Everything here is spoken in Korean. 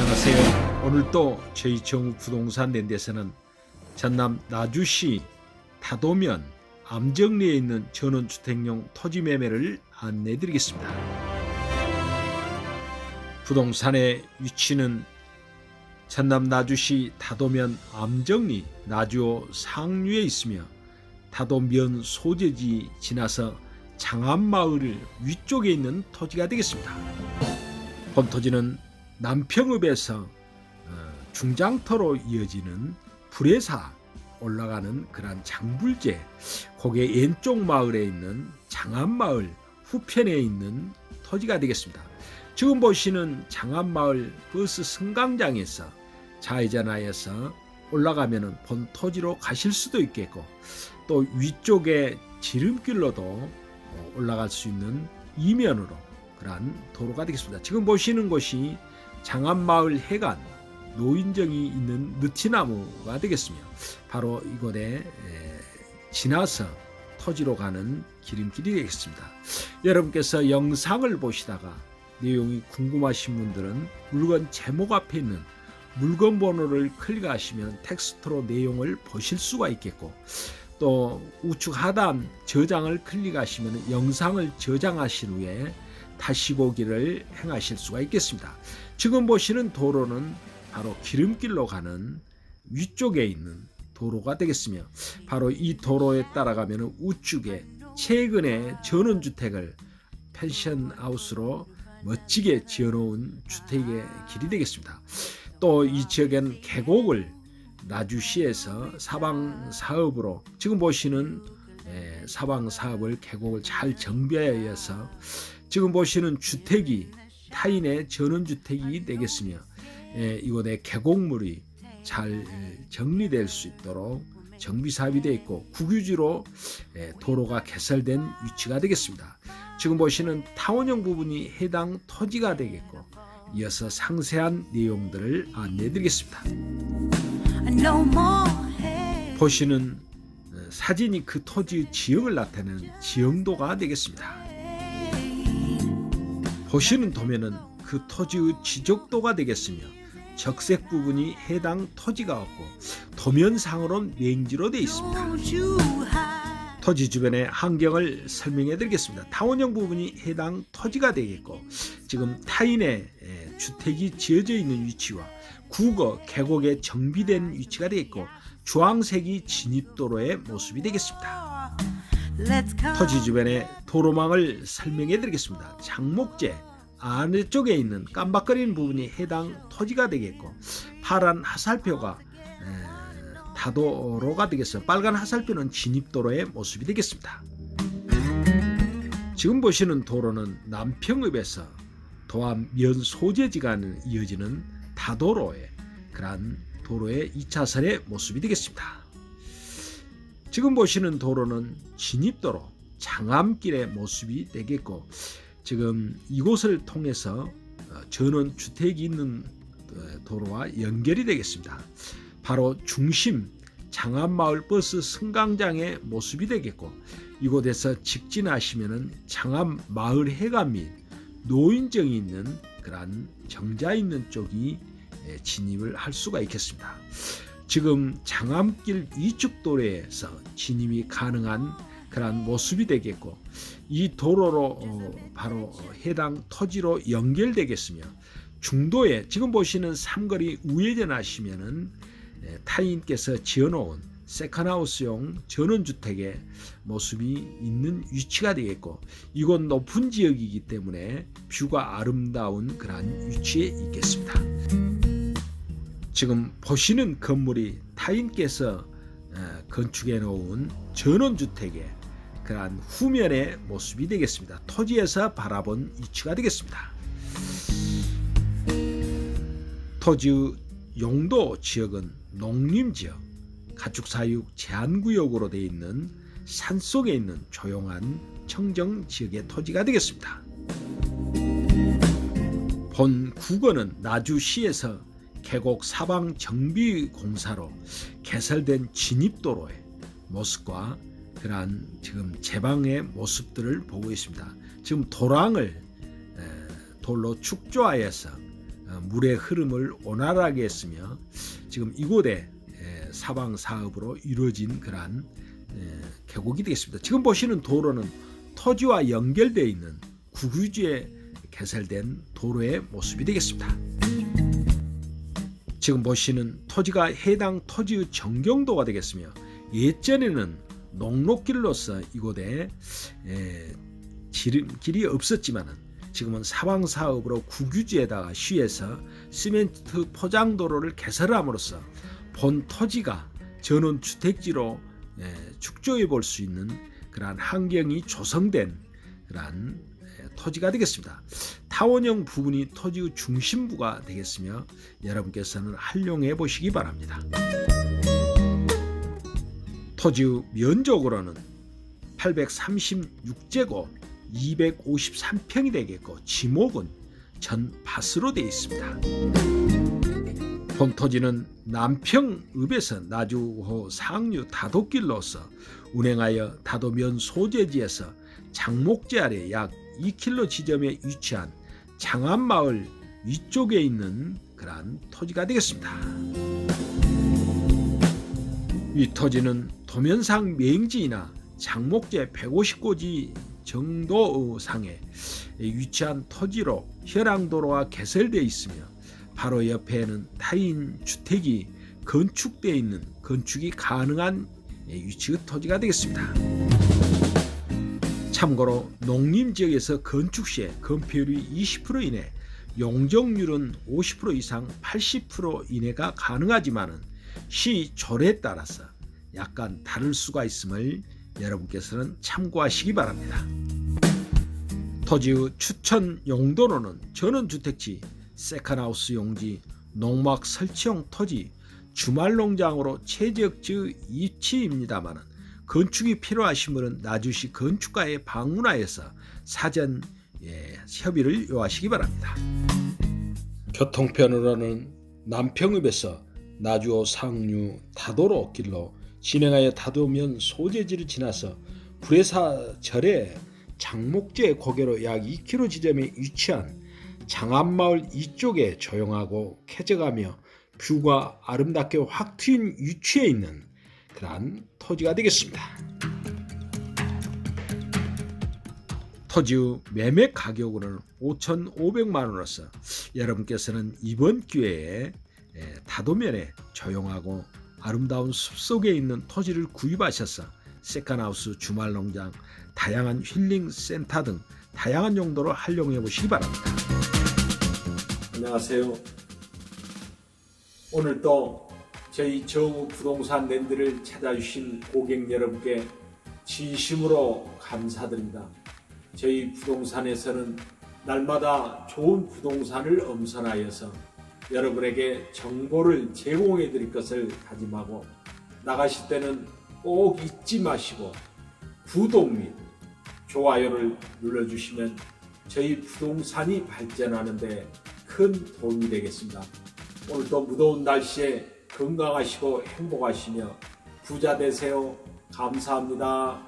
안녕하세요. 오늘 또 저희 정욱 부동산 랜드에서는 전남 나주시 다도면 암정리에 있는 전원주택용 토지 매매를 안내해 드리겠습니다. 부동산의 위치는 전남 나주시 다도면 암정리 나주호 상류에 있으며 다도면 소재지 지나서 장암마을 위쪽에 있는 토지가 되겠습니다. 본토지는 남평읍에서 어, 중장터로 이어지는 불회사 올라가는 그런 장불제 거기에 왼쪽 마을에 있는 장암마을 후편에 있는 토지가 되겠습니다. 지금 보시는 장암마을 버스 승강장에서 좌회전하여서 올라가면은 본 토지로 가실 수도 있겠고 또 위쪽에 지름길로도 어, 올라갈 수 있는 이면으로 그러한 도로가 되겠습니다. 지금 보시는 곳이 장암마을 해관 노인정이 있는 느티나무가 되겠으며 바로 이곳에 에, 지나서 토지로 가는 기름길이 되겠습니다. 여러분께서 영상을 보시다가 내용이 궁금하신 분들은 물건 제목 앞에 있는 물건 번호를 클릭하시면 텍스트로 내용을 보실 수가 있겠고 또 우측 하단 저장을 클릭하시면 영상을 저장하신 후에 다시 보기를 행하실 수가 있겠습니다. 지금 보시는 도로는 바로 기름길로 가는 위쪽에 있는 도로가 되겠으며 바로 이 도로에 따라가면 우측에 최근에 전원주택을 펜션하우스로 멋지게 지어놓은 주택의 길이 되겠습니다. 또 이 지역엔 계곡을 나주시에서 사방 사업으로 지금 보시는 에, 사방 사업을 계곡을 잘 정비하여서 지금 보시는 주택이 타인의 전원주택이 되겠으며 에, 이곳에 계곡물이 잘 정리될 수 있도록 정비 사업이 되어 있고 국유지로 에, 도로가 개설된 위치가 되겠습니다. 지금 보시는 타원형 부분이 해당 토지가 되겠고 이어서 상세한 내용들을 안내해 드리겠습니다. 보시는 어, 사진이 그 토지의 지형을 나타내는 지형도가 되겠습니다. 보시는 도면은 그 토지의 지적도가 되겠으며 적색 부분이 해당 토지가 없고 도면상으로는 냉지로 되어 있습니다. 토지 주변의 환경을 설명해 드리겠습니다. 타원형 부분이 해당 토지가 되겠고 지금 타인의 에, 주택이 지어져 있는 위치와 국어 계곡에 정비된 위치가 되겠고 주황색이 진입도로의 모습이 되겠습니다. 토지 주변의 도로망을 설명해 드리겠습니다. 장목재 아래쪽에 있는 깜박거리는 부분이 해당 토지가 되겠고 파란 하살표가 에, 다도로가 되겠어요. 빨간 하살표는 진입도로의 모습이 되겠습니다. 지금 보시는 도로는 남평읍에서 도암 면 소재지가 이어지는 다도로의 그러한 도로의 2차선의 모습이 되겠습니다. 지금 보시는 도로는 진입도로 장암길의 모습이 되겠고 지금 이곳을 통해서 어, 전원 주택이 있는 어, 도로와 연결이 되겠습니다. 바로 중심 장암마을 버스 승강장의 모습이 되겠고 이곳에서 직진하시면은 장암마을 해관 및 노인정이 있는 그러한 정자 있는 쪽이 에, 진입을 할 수가 있겠습니다. 지금 장암길 위쪽 도로에서 진입이 가능한 그러한 모습이 되겠고 이 도로로 어, 바로 어, 해당 토지로 연결되겠으며 중도에 지금 보시는 삼거리 우회전 하시면은 에, 타인께서 지어놓은 세컨하우스용 전원주택의 모습이 있는 위치가 되겠고 이곳 높은 지역이기 때문에 뷰가 아름다운 그러한 위치에 있겠습니다. 지금 보시는 건물이 타인께서 어, 건축해 놓은 전원주택의 그러한 후면의 모습이 되겠습니다. 토지에서 바라본 위치가 되겠습니다. 토지 용도 지역은 농림 지역, 가축 사육 제한 구역으로 되어 있는 산 속에 있는 조용한 청정 지역의 토지가 되겠습니다. 본 국어는 나주시에서 계곡 사방 정비 공사로 개설된 진입도로의 모습과 그러한 지금 제방의 모습들을 보고 있습니다. 지금 도랑을 에, 돌로 축조하여서 어, 물의 흐름을 원활하게 했으며 지금 이곳에 에, 사방 사업으로 이루어진 그러한 에, 계곡이 되겠습니다. 지금 보시는 도로는 토지와 연결되어 있는 국유지에 개설된 도로의 모습이 되겠습니다. 지금 보시는 토지가 해당 토지의 정경도가 되겠으며 예전에는 농로길로서 이곳에 에, 지름길이 없었지만은 지금은 사방 사업으로 국유지에다가 시에서 시멘트 포장 도로를 개설함으로써 본 토지가 전원 주택지로 에, 축조해 볼 수 있는 그러한 환경이 조성된 그러한 에, 토지가 되겠습니다. 타원형 부분이 토지의 중심부가 되겠으며 여러분께서는 활용해 보시기 바랍니다. 토지의 면적으로는 836제곱 253평이 되겠고 지목은 전밭으로 되어 있습니다. 본 토지는 남평읍에서 나주호 상류 다도길로서 운행하여 다도면 소재지에서 장목제 아래 약 2km 지점에 위치한 장안마을 위쪽에 있는 그러한 토지가 되겠습니다. 이 토지는 도면상 맹지이나 장목제 150고지 정도 상에 위치한 토지로 혈항도로가 개설되어 있으며 바로 옆에는 타인 주택이 건축되어 있는 건축이 가능한 위치의 토지가 되겠습니다. 참고로 농림 지역에서 건축 시에 건폐율이 20% 이내, 용적률은 50% 이상 80% 이내가 가능하지만은 시 조례에 따라서 약간 다를 수가 있음을 여러분께서는 참고하시기 바랍니다. 토지의 추천 용도로는 전원주택지, 세컨하우스 용지, 농막 설치용 토지, 주말농장으로 최적지의 위치입니다만 건축이 필요하신 분은 나주시 건축가에 방문하여서 사전 예, 협의를 요하시기 바랍니다. 교통편으로는 남평읍에서 나주호 상류 다도로 길로 진행하여 다도면 소재지를 지나서 불회사 절에 장목제 고개로 약 2km 지점에 위치한 장안마을 이쪽에 조용하고 쾌적하며 뷰가 아름답게 확 트인 위치에 있는 그러한 토지가 되겠습니다. 토지의 매매 가격으로는 5,500만 원으로서 여러분께서는 이번 기회에 에, 다도면에 조용하고 아름다운 숲속에 있는 토지를 구입하셔서 세컨하우스 주말농장, 다양한 힐링 센터 등 다양한 용도로 활용해 보시기 바랍니다. 안녕하세요. 오늘 또 저희 정우 부동산 랜드를 찾아주신 고객 여러분께 진심으로 감사드립니다. 저희 부동산에서는 날마다 좋은 부동산을 엄선하여서 여러분에게 정보를 제공해 드릴 것을 다짐하고 나가실 때는 꼭 잊지 마시고 구독 및 좋아요를 눌러주시면 저희 부동산이 발전하는데 큰 도움이 되겠습니다. 오늘도 무더운 날씨에 건강하시고 행복하시며 부자 되세요. 감사합니다.